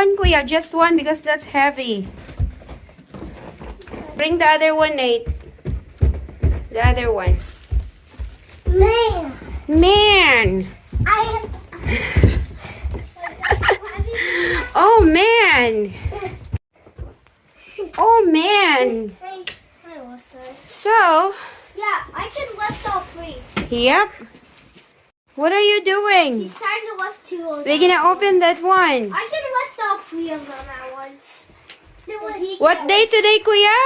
one, kuya. Just one because that's heavy. Bring the other one, Nate. The other one. Man, Man! I Oh, man! Oh, man! Hey, hi, Walter. So, Yeah, I can lift all three. yep. What are you doing? He's trying to lift two We're gonna open that one. Three of them at once. What day today, kuya?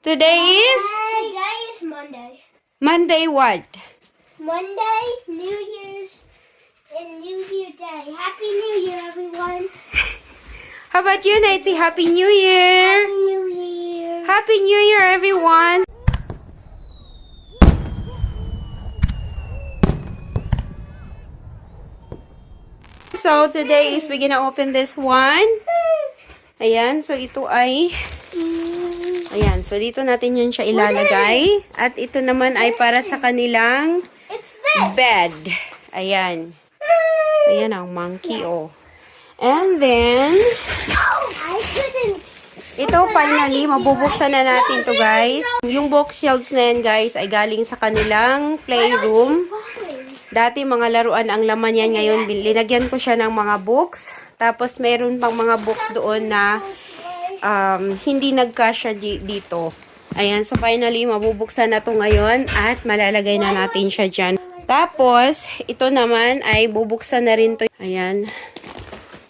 Today is Today is Monday. Monday what? Monday, New Year's, and New Year Day. Happy New Year, everyone. How about you? Say Happy New Year! Happy New Year. Happy New Year, everyone! So, today is we're gonna open this one. Ayan, so ito ay... Ayan, so dito natin yun siya ilalagay. At ito naman ay para sa kanilang bed. Ayan. So, ayan ang monkey, oh. And then, ito finally, mabubuksan na natin to guys. Yung bookshelves na yan guys ay galing sa kanilang playroom. Dati mga laruan ang laman yan ngayon. Linagyan ko siya ng mga books. Tapos meron pang mga books doon na um, hindi nagkasya di- dito. Ayan, so finally, mabubuksan na to ngayon at malalagay na natin siya dyan. Tapos, ito naman ay bubuksan na rin to. Ayan.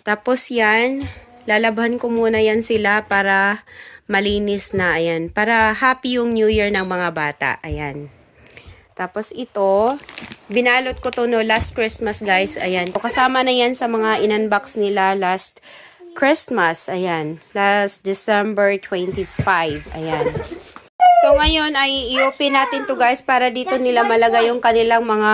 Tapos yan, lalaban ko muna yan sila para malinis na. Ayan. Para happy yung New Year ng mga bata. Ayan. Tapos ito, binalot ko to no last Christmas guys. Ayan. Kasama na yan sa mga in-unbox nila last Christmas. Ayan. Last December 25. Ayan. So ngayon ay i-open natin to guys para dito nila malagay yung kanilang mga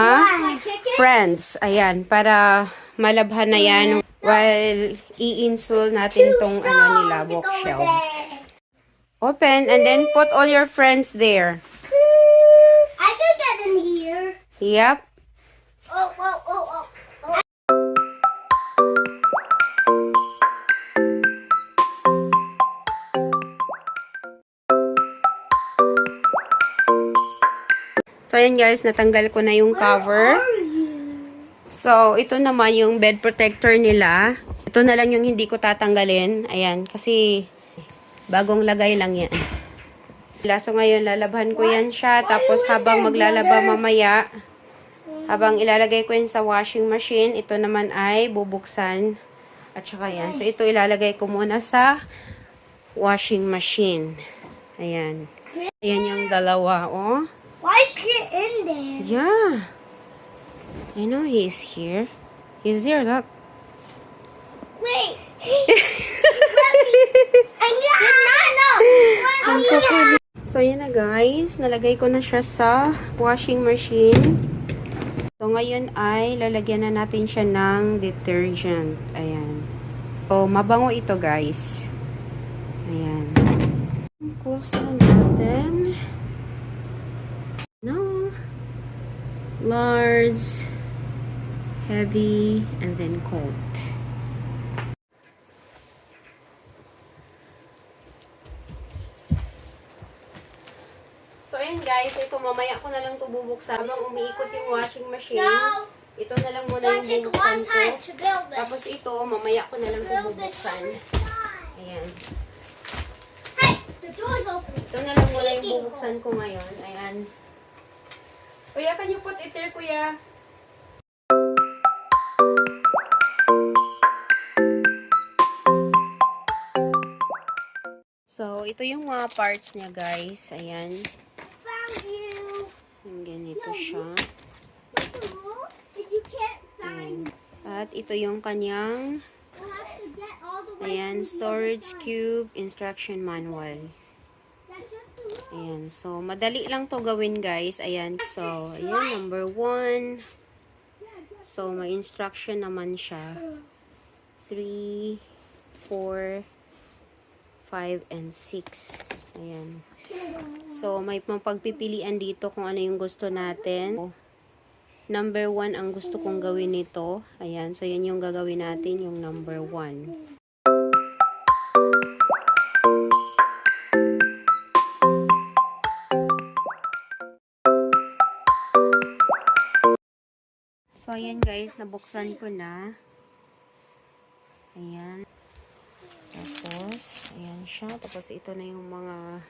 friends. Ayan. Para malabhan na yan while i-install natin tong ano nila bookshelves. Open and then put all your friends there. I could get in here. Yep. Oh, oh, oh, oh. oh. So, ayan guys, natanggal ko na yung cover. So, ito naman yung bed protector nila. Ito na lang yung hindi ko tatanggalin. Ayan, kasi bagong lagay lang yan. So, ngayon, lalabhan ko yan siya. Tapos, habang maglalaba mamaya, habang ilalagay ko yan sa washing machine, ito naman ay bubuksan. At saka yan. So, ito ilalagay ko muna sa washing machine. Ayan. Ayan yung dalawa, oh. Why is she in there? Yeah. I know he's here. He's there, look. Wait. So, yan na guys. Nalagay ko na siya sa washing machine. So, ngayon ay lalagyan na natin siya ng detergent. Ayan. So, mabango ito guys. Ayan. Close na natin. No. Large, heavy, and then cold. So, ayun guys, ito mamaya ko na lang ito bubuksan. Habang umiikot yung washing machine, ito na lang muna yung bubuksan ko. Tapos ito, mamaya ko na lang ito bubuksan. Ayan. Ito na lang muna yung bubuksan ko ngayon. Ayan. Kuya, can you put it there, kuya? So, ito yung mga parts niya, guys. Ayan. Found you. Ganito siya. At ito yung kanyang, ayan, storage cube instruction manual. Ayan. So, madali lang to gawin, guys. Ayan. So, ayan, number one. So, may instruction naman siya. 3, 4, 5, and 6. Ayan. So, may pagpipilian dito kung ano yung gusto natin. Number 1 ang gusto kong gawin nito. Ayan, so yan yung gagawin natin, yung number 1. So, ayan guys, nabuksan ko na. Ayan. Tapos, ayan siya. Tapos, ito na yung mga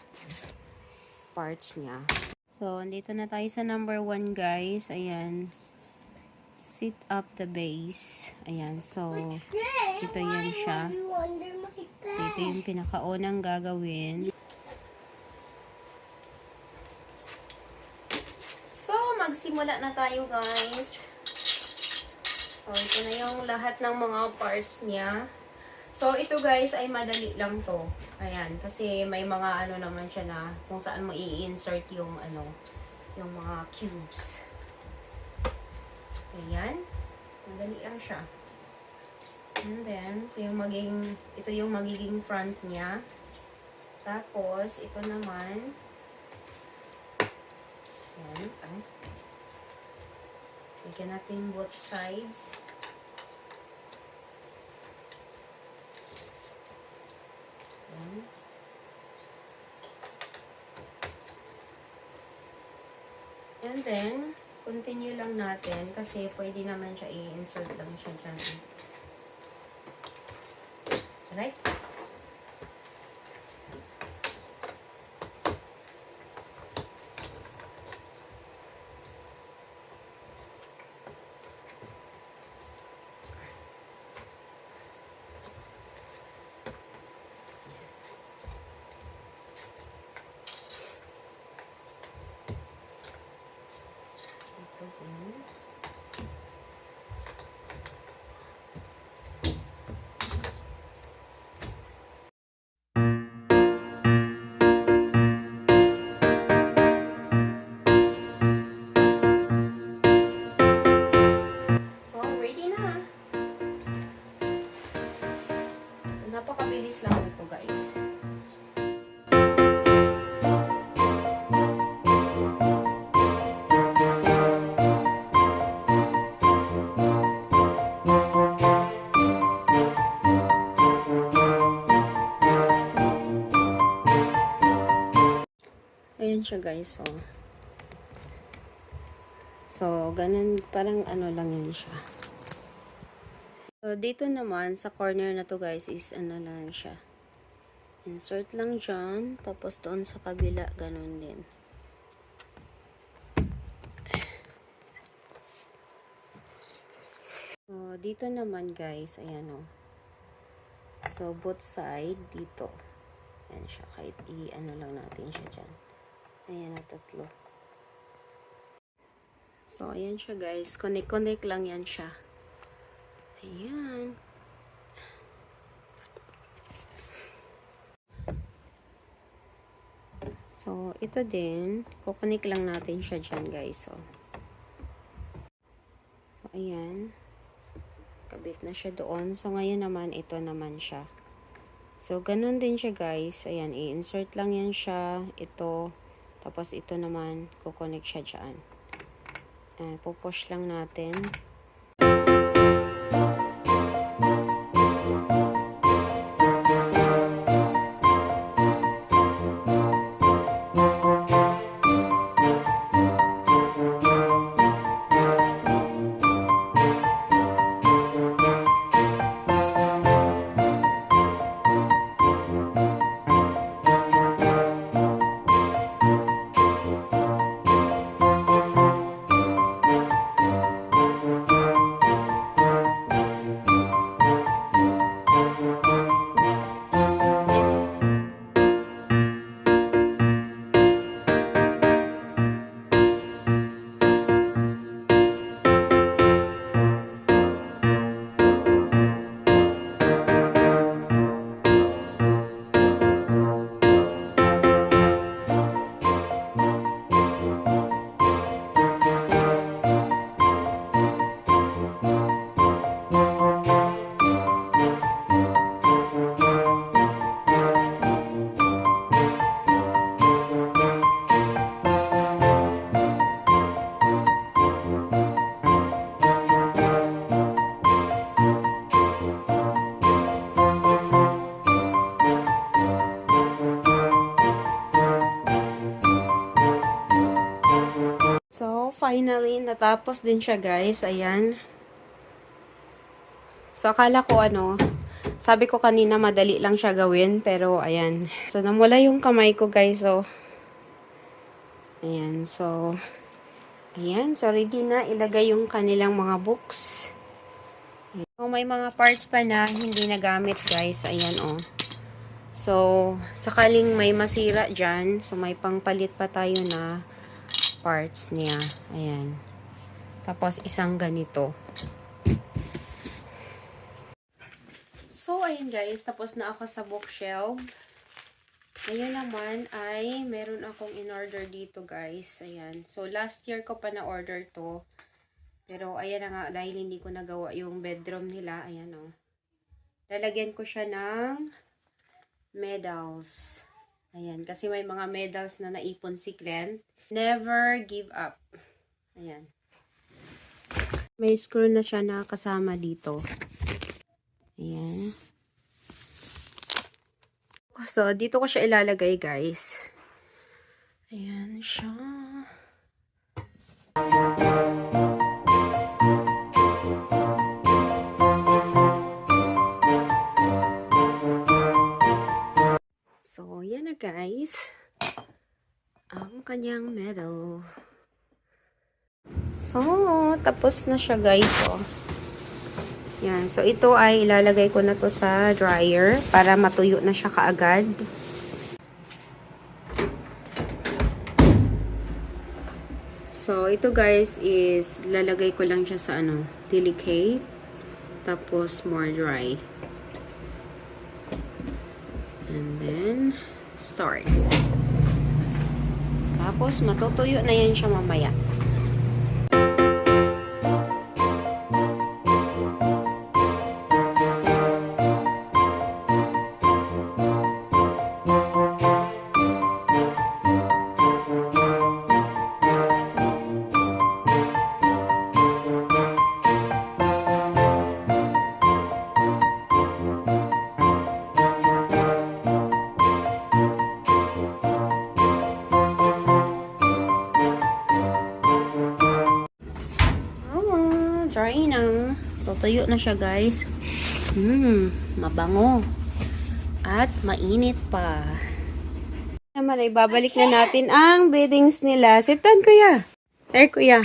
parts niya. So, andito na tayo sa number one, guys. Ayan. Sit up the base. Ayan. So, ito yan siya. So, ito yung pinakaunang gagawin. So, magsimula na tayo, guys. So, ito na yung lahat ng mga parts niya. So, ito guys ay madali lang to. Ayan, kasi may mga ano naman siya na kung saan mo i-insert yung ano, yung mga cubes. Ayan. Madali lang siya. And then, so yung magiging, ito yung magiging front niya. Tapos, ito naman, ayan, ay. Lagyan natin both sides. Ayan. And then, continue lang natin kasi pwede naman siya i-insert lang siya dyan. Siya, guys. So, so ganun, parang ano lang yun siya. So, dito naman, sa corner na to guys, is ano lang siya. Insert lang dyan. Tapos doon sa kabila, ganun din. So, dito naman guys, ayan o. So, both side, dito. Ayan siya. Kahit i-ano lang natin siya dyan. Ayan na tatlo. So, ayan siya guys. Connect-connect lang yan siya. Ayan. So, ito din. Kukunik lang natin siya dyan, guys. So, so ayan. Kabit na siya doon. So, ngayon naman, ito naman siya. So, ganun din siya, guys. Ayan, i-insert lang yan siya. Ito. Tapos, ito naman, kukunik siya dyan. Ayan, pupush lang natin. Finally, natapos din siya, guys. Ayan. So, akala ko ano, sabi ko kanina madali lang siya gawin, pero ayan. So, namula yung kamay ko, guys. So, ayan. So, ayan. So, ready na ilagay yung kanilang mga books. So, may mga parts pa na hindi nagamit, guys. Ayan, oh. So, sakaling may masira dyan, so may pangpalit pa tayo na parts niya. Ayan. Tapos, isang ganito. So, ayun guys, tapos na ako sa bookshelf. Ngayon naman ay meron akong in-order dito guys. Ayan. So, last year ko pa na-order to. Pero, ayan na nga, dahil hindi ko nagawa yung bedroom nila. Ayan o. Lalagyan ko siya ng medals. Ayan. Kasi may mga medals na naipon si Clint. Never give up. Ayan. May screw na siya na kasama dito. Ayan. So, dito ko siya ilalagay, guys. Ayan siya. So, yan na, guys. Ang kanyang medal. So, tapos na siya, guys. Oh. Yan. So, ito ay ilalagay ko na to sa dryer para matuyo na siya kaagad. So, ito guys is lalagay ko lang siya sa ano, delicate. Tapos, more dry. And then, start. Tapos, matutuyo na yan siya mamaya. So, tuyo na siya, guys. Hmm, mabango. At mainit pa. Naman ay babalik na natin ang beddings nila. Sit down, kuya. There, kuya.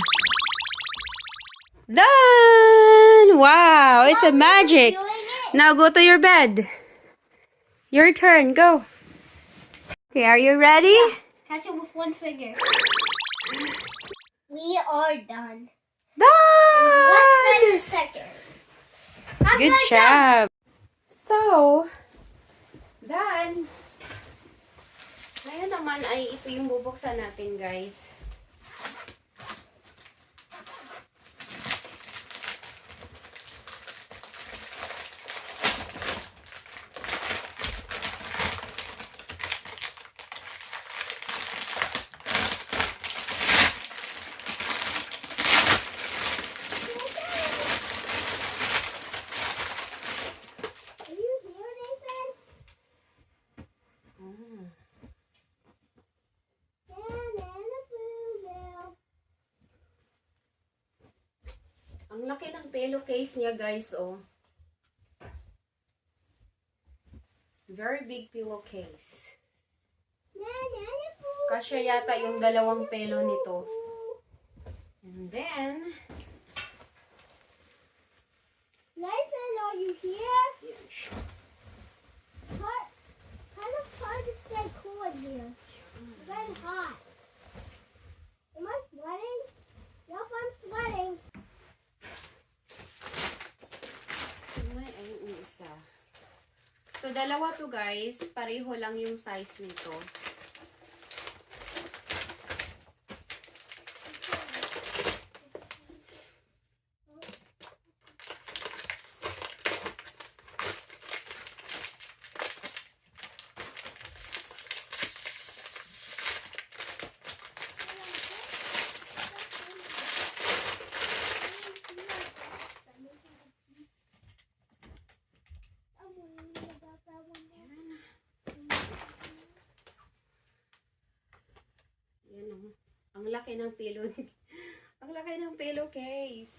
Done! Wow, it's a magic. Now go to your bed. Your turn, go. Okay, are you ready? Catch it with one finger. We are done. Done! send the second. I'm Good gonna job. So, done. Ngayon naman ay ito yung bubuksan natin, guys. Are you here, Nathan? Down in the bluebell. Ang laki ng pillowcase niya, guys, oh. Very big pillowcase. Kasya yata yung dalawang pelo nito. And then, Nathan, are you here? Hot, kind of hard to stay cool in here. It's very hot. Am I sweating? Yup, I'm sweating. Ay, ay, yung isa. So, dalawa to guys. Pareho lang yung size nito. Yan oh. Ang laki ng pilo Ang laki ng pillowcase.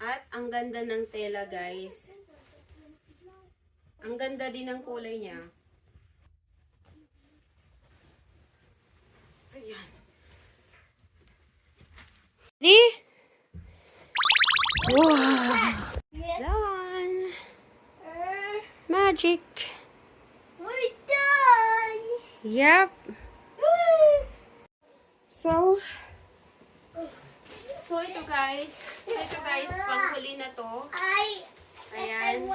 At ang ganda ng tela, guys. Ang ganda din ng kulay niya. Ayan. Ready? Wow! Yes. Done! Uh, Magic! we're done. Yep! Woo. So, so ito guys. So ito guys, panghuli na to. I Ayan.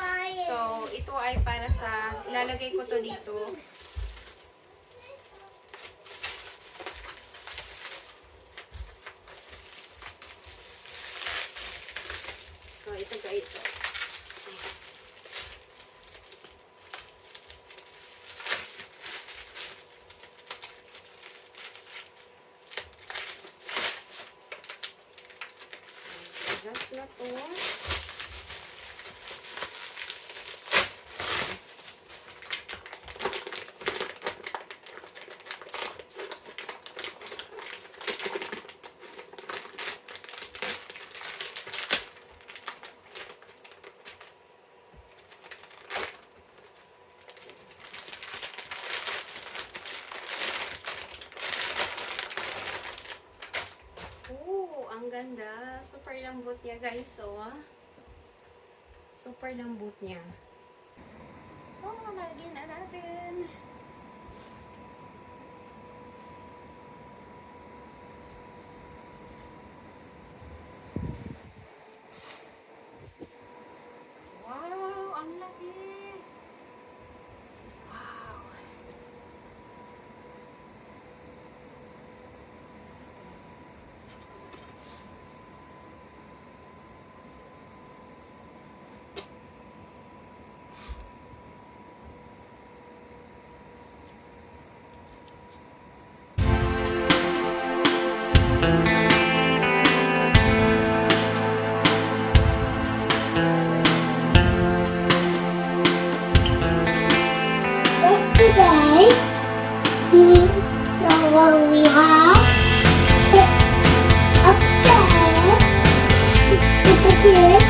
So, ito ay para sa, ilalagay ko to dito. So, ito guys. oh. Gas na to. Oo, ang ganda. Super lambot niya, guys. So, ah. Super lambot niya. So, lagyan na natin. Yesterday, do you know what we have? Up there, it's a kid.